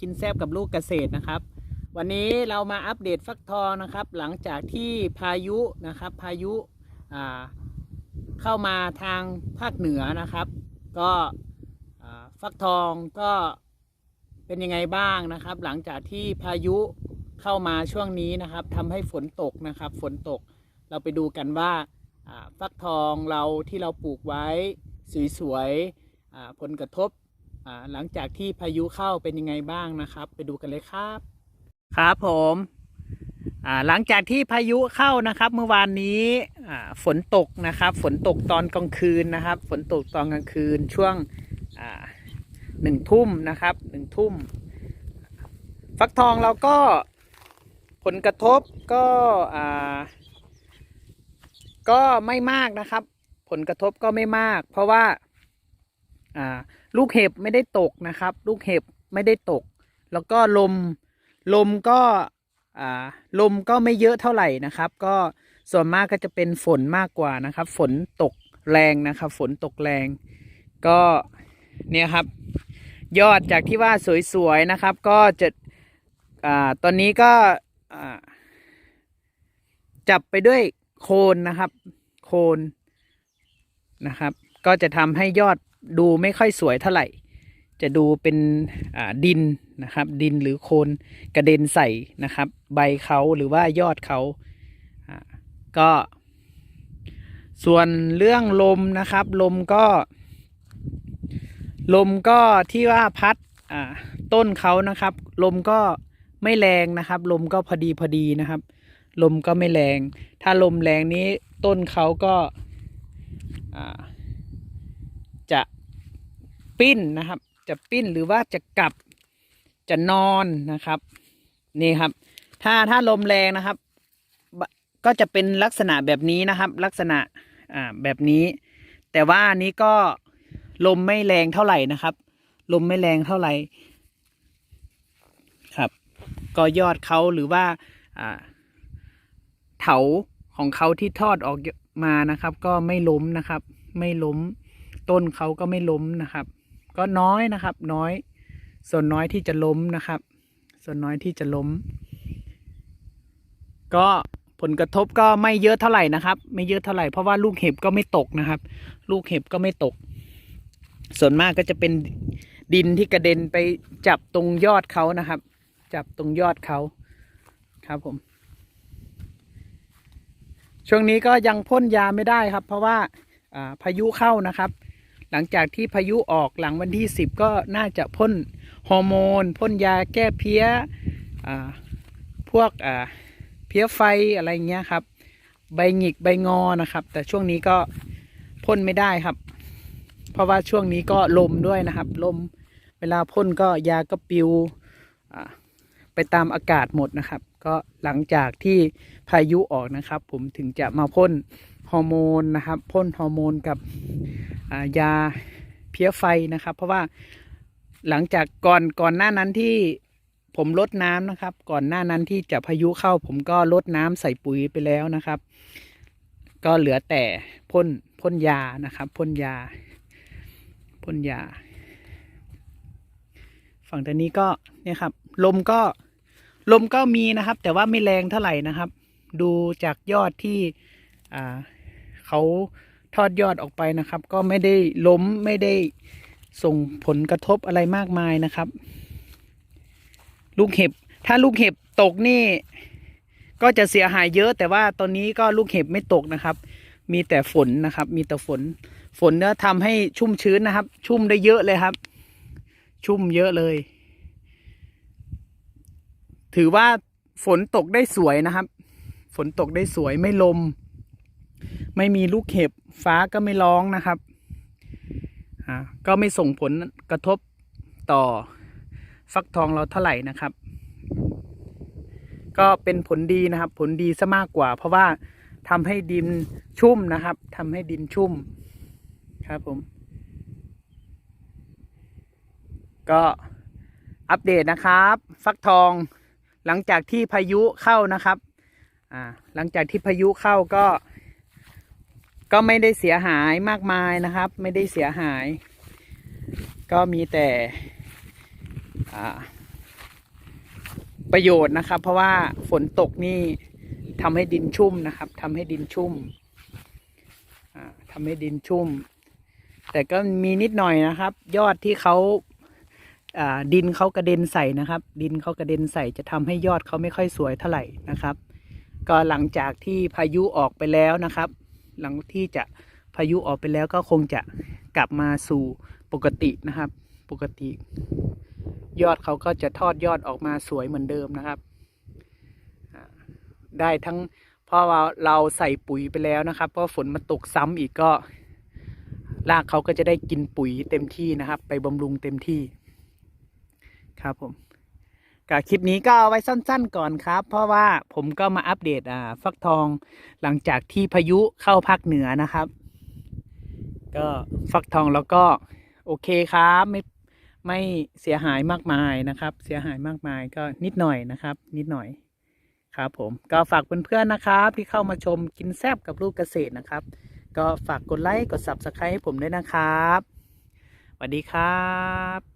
กินแซบกับลูกเกษตรนะครับ วันนี้เรามาอัปเดตฟักทองนะครับ หลังจากที่พายุนะครับ พายุาเข้ามาทางภาคเหนือนะครับ ก็ฟักทองก็เป็นยังไงบ้างนะครับ หลังจากที่พายุเข้ามาช่วงนี้นะครับทำให้ฝนตกนะครับ ฝนตกเราไปดูกันว่าฟักทองเราที่เราปลูกไว้สวยๆผลกระทบ หลังจากที่พายุเข้าเป็นยังไงบ้างนะครับ ไปดูกันเลยครับ ครับผมหลังจากที่พายุเข้านะครับ เมื่อวานนี้ฝนตกนะครับ ฝนตกตอนกลางคืนนะครับ ฝนตกตอนกลางคืนช่วงหนึ่งทุ่มนะครับหนึ่งทุ่ม ฟักทองเราก็ผลกระทบก็ก็ไม่มากนะครับ ผลกระทบก็ไม่มาก เพราะว่า ลูกเห็บไม่ได้ตกนะครับ ลูกเห็บไม่ได้ตก แล้วก็ลมลมก็อ่าลมก็ไม่เยอะเท่าไหร่นะครับ ก็ส่วนมากก็จะเป็นฝนมากกว่านะครับ ฝนตกแรงนะครับ ฝนตกแรง ก็เนี่ยครับ ยอดจากที่ว่าสวยๆนะครับ ก็จะอ่าตอนนี้ก็จับไปด้วยโคนนะครับ โคนนะครับ ก็จะทำให้ยอด ดูไม่ค่อยสวยเท่าไหร่ จะดูเป็นดินนะครับ ดินหรือโคนกระเด็นใส่นะครับ ใบเขาหรือว่ายอดเขาก็ ส่วนเรื่องลมนะครับ ลมก็ ลมก็ที่ว่าพัดต้นเขานะครับ ลมก็ไม่แรงนะครับ ลมก็พอดีพอดีนะครับ ลมก็ไม่แรง ถ้าลมแรงนี้ต้นเขาก็อ่า ปิ้นนะครับ จะปิ้นหรือว่าจะกลับจะนอนนะครับ นี่ครับ ถ้าถ้าลมแรงนะครับ ก็จะเป็นลักษณะแบบนี้นะครับ ลักษณะอ่าแบบนี้ แต่ว่าอันนี้ก็ลมไม่แรงเท่าไหร่นะครับ ลมไม่แรงเท่าไหร่ครับ ก็ยอดเขาหรือว่าอ่าเถาของเขาที่ทอดออกมานะครับ ก็ไม่ล้มนะครับ ไม่ล้ม ต้นเขาก็ไม่ล้มนะครับ ก็น้อยนะครับ น้อย ส่วนน้อยที่จะล้มนะครับ ส่วนน้อยที่จะล้ม ก็ผลกระทบก็ไม่เยอะเท่าไหร่นะครับ ไม่เยอะเท่าไหร่เพราะว่าลูกเห็บก็ไม่ตกนะครับ ลูกเห็บก็ไม่ตก ส่วนมากก็จะเป็นดินที่กระเด็นไปจับตรงยอดเขานะครับ จับตรงยอดเขาครับผม ช่วงนี้ก็ยังพ่นยาไม่ได้ครับ เพราะว่าพายุเข้านะครับ หลังจากที่พายุออกหลังวันที่สิบก็น่าจะพ่นฮอร์โมนพ่นยาแก้เพี้ยพวกเพี้ยไฟอะไรเงี้ยครับ ใบหงิกใบงอนะครับ แต่ช่วงนี้ก็พ่นไม่ได้ครับ เพราะว่าช่วงนี้ก็ลมด้วยนะครับ ลมเวลาพ่นก็ยาก็ปิวไปตามอากาศหมดนะครับ ก็หลังจากที่พายุออกนะครับ ผมถึงจะมาพ่นฮอร์โมนนะครับพ่นฮอร์โมนกับ ยาเพี้ยไฟนะครับ เพราะว่าหลังจากก่อนก่อนหน้านั้นที่ผมลดน้ำนะครับ ก่อนหน้านั้นที่จะพายุเข้า ผมก็ลดน้ำใส่ปุ๋ยไปแล้วนะครับ ก็เหลือแต่พ่นพ่นยานะครับพ่นยาพ่นยา ฝั่งตอนนี้ก็เนี่ยครับ ลมก็ลมก็มีนะครับ แต่ว่าไม่แรงเท่าไหร่นะครับ ดูจากยอดที่เขา ทอดยอดออกไปนะครับ ก็ไม่ได้ล้มไม่ได้ส่งผลกระทบอะไรมากมายนะครับ ลูกเห็บ ถ้าลูกเห็บตกนี่ ก็จะเสียหายเยอะ แต่ว่าตอนนี้ก็ลูกเห็บไม่ตกนะครับ มีแต่ฝนนะครับ มีแต่ฝน ฝนเนี่ยทำให้ชุ่มชื้นนะครับ ชุ่มได้เยอะเลยครับ ชุ่มเยอะเลย ถือว่าฝนตกได้สวยนะครับ ฝนตกได้สวยไม่ลม ไม่มีลูกเห็บฟ้าก็ไม่ร้องนะครับอ่าก็ไม่ส่งผลกระทบต่อฟักทองเราเท่าไหร่นะครับ ก็เป็นผลดีนะครับ ผลดีซะมากกว่า เพราะว่าทำให้ดินชุ่มนะครับทำให้ดินชุ่มครับผม ก็อัปเดตนะครับ ฟักทองหลังจากที่พายุเข้านะครับ อ่า หลังจากที่พายุเข้าก็ ก็ไม่ได้เสียหายมากมายนะครับ ไม่ได้เสียหาย ก็มีแต่ประโยชน์นะครับ เพราะว่าฝนตกนี่ทำให้ดินชุ่มนะครับทำให้ดินชุ่มทำให้ดินชุ่ม แต่ก็มีนิดหน่อยนะครับ ยอดที่เขาดินเขากระเด็นใส่นะครับ ดินเขากระเด็นใส่จะทำให้ยอดเขาไม่ค่อยสวยเท่าไหร่นะครับ ก็หลังจากที่พายุออกไปแล้วนะครับ หลังที่จะพายุออกไปแล้วก็คงจะกลับมาสู่ปกตินะครับ ปกติ ยอดเขาก็จะทอดยอดออกมาสวยเหมือนเดิมนะครับ ได้ทั้งเพราะว่าเราใส่ปุ๋ยไปแล้วนะครับเพราะฝนมาตกซ้ำอีกก็รากเขาก็จะได้กินปุ๋ยเต็มที่นะครับ ไปบำรุงเต็มที่ครับผม กับคลิปนี้ก็เอาไว้สั้นๆก่อนครับ เพราะว่าผมก็มาอัปเดตอ่าฟักทองหลังจากที่พายุเข้าภาคเหนือนะครับ ก็ฟักทองแล้วก็โอเคครับไม่ไม่เสียหายมากมายนะครับ เสียหายมากมายก็นิดหน่อยนะครับ นิดหน่อยครับ ผมก็ฝากเพื่อนๆนะครับ ที่เข้ามาชมกินแซบกับลูกเกษตรนะครับ ก็ฝากกดไลค์กด subscribe ให้ผมด้วยนะครับสวัสดีครับ